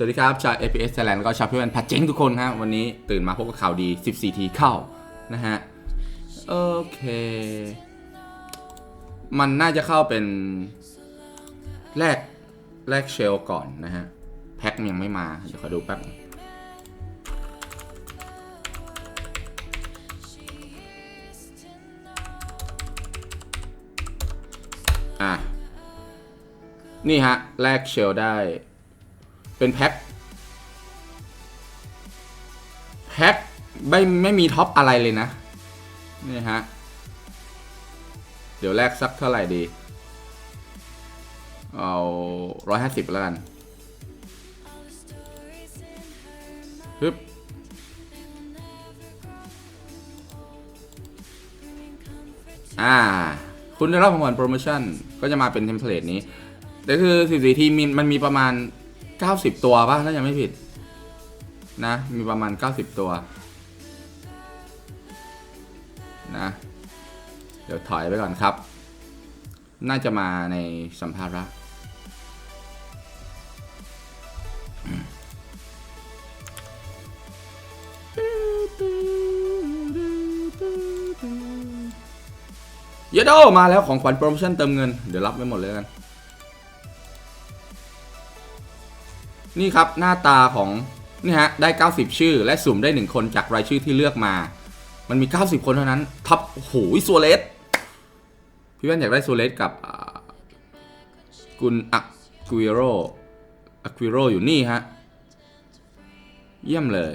สวัสดีครับ ชาว APS Thailand แล้วก็ชาวพื่อนพัดเจ๊งทุกคนฮะ วันนี้ตื่นมาพบกับข่าวดี 14 ทีเข้า นะฮะ โอเค มันน่าจะเข้าเป็น แรก แรกเชลก่อนนะฮะ แพ็คยังไม่มา เดี๋ยวขอดูแป๊บ อะ นี่ฮะแลกเชลได้ เป็นแพ็คแพ็คไม่ไม่มีท็อปอะไรเลยนะ นี่ฮะ เดี๋ยวแลกสักเท่าไหร่ดี เอาร้อยห้าสิบแล้วกันฮึบอ่า คุณได้รับของขวัญโปรโมชั่น ก็จะมาเป็นเทมเพลตนี้ แต่คือ14ทีมมันมีประมาณ 90 ตัวป่ะถ้ายังไม่ผิด นะ มีประมาณ 90 ตัว นะ เดี๋ยวถอยไปก่อนครับ น่าจะมาในสัมภาระ เยโดมาแล้วของขวัญโปรโมชั่นเติมเงิน เดี๋ยวรับไม่หมดเลยกัน นี่ครับหน้าตาของนี่ฮะได้ 90 ชื่อ และสุ่มได้ 1 คนจากรายชื่อที่เลือกมา มันมี 90 คนเท่านั้นท็อปโอ้โหซัวเลสพี่แว่นอยากได้ซัวเลสกับกุนอะควิโรอะควิโรอยู่นี่ฮะ เยี่ยมเลย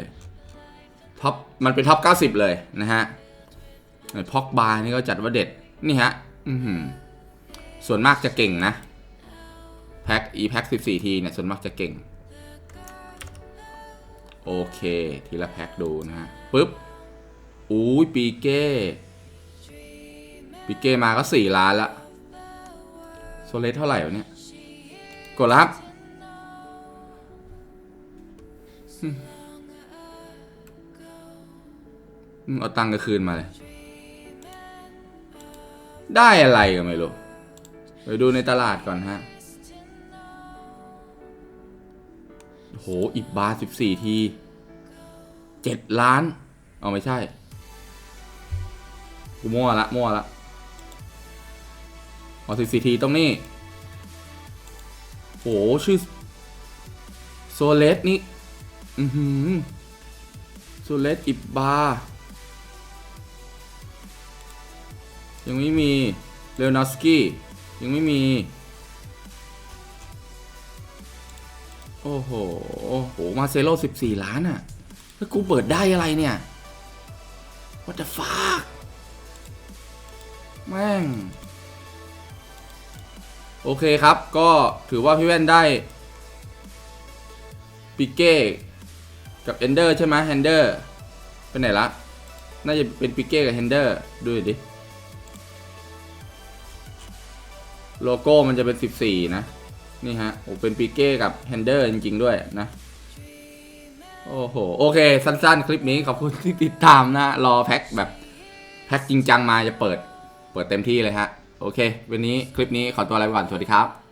ท็อปมันเป็นท็อป 90 เลยนะฮะพ็อกบาร์นี่ก็จัดว่าเด็ด นี่ฮะอืส่วนมากจะเก่งนะ แพ็ค e แพ็ค14 ทีเนี่ย ส่วนมากจะเก่ง โอเค ทีละแพ็คดูนะฮะปึ๊บอุ้ยปีเก้ ปีเก้มาก็4ล้านละโซเลสเท่าไหร่วะเนี่ย กดรับเอาตังค์ก็คืนมาเลย ได้อะไรก็ไม่รู้ ไปดูในตลาดก่อนฮะ โหอีกบาร์สิบสี่ทีเจ็ดล้าน เอาไม่ใช่ กูมั่วละ มั่วละเอาสิบสี่ทีตรงนี้ โห ชื่อ โซเลสนี่ อือหือโซเลสอิบบาร์ยังไม่มีเลโอนอสกี้ยังไม่มี โอ้โห โอ้โห มาเซโล14ล้านอะ่ะแล้วกูเปิดได้อะไรเนี่ย what the fuck แม่ง โอเคครับ ก็ถือว่าพี่แว่นได้ปิเก้กับเอนเดอร์ใช่ไหมแฮนเดอร์ไปไหนละ น่าจะเป็นปิเก้กับแฮนเดอร์ดูดิ โลโก้มันจะเป็น 14 นะ นี่ฮะโอ้เป็นปีเก้กับแฮนเดอร์จริง ๆ ด้วยนะ โอ้โห โอเค สั้น ๆ คลิปนี้ขอบคุณที่ติดตามนะ รอแพ็คแบบแพ็คจริงจังมาจะเปิด เปิดเต็มที่เลยฮะ โอเค วันนี้คลิปนี้ขอตัวลาไปก่อน สวัสดีครับ